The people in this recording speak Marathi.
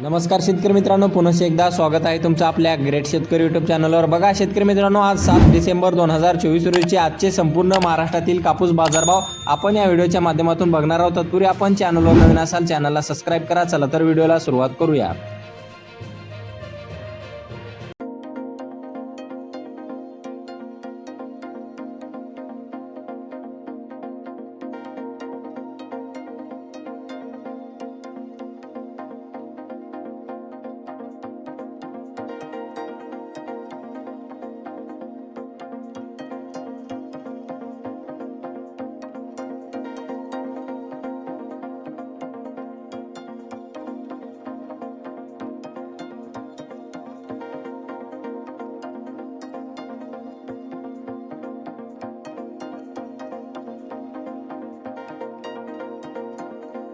नमस्कार शेतकरी मित्रांनो पुन्हा एकदा स्वागत आहे तुमचं आपल्या ग्रेट शेतकरी युट्यूब चॅनलवर बघा शेतकरी मित्रांनो आज सात डिसेंबर दोन हजार चोवीस रोजीचे आजचे संपूर्ण महाराष्ट्रातील कापूस बाजारभाव आपण या व्हिडिओच्या माध्यमातून बघणार आहोत. तत्पूर्वी आपण चॅनलवर नवीन असाल चॅनलला सबस्क्राईब करा. चला तर व्हिडिओला सुरुवात करूया.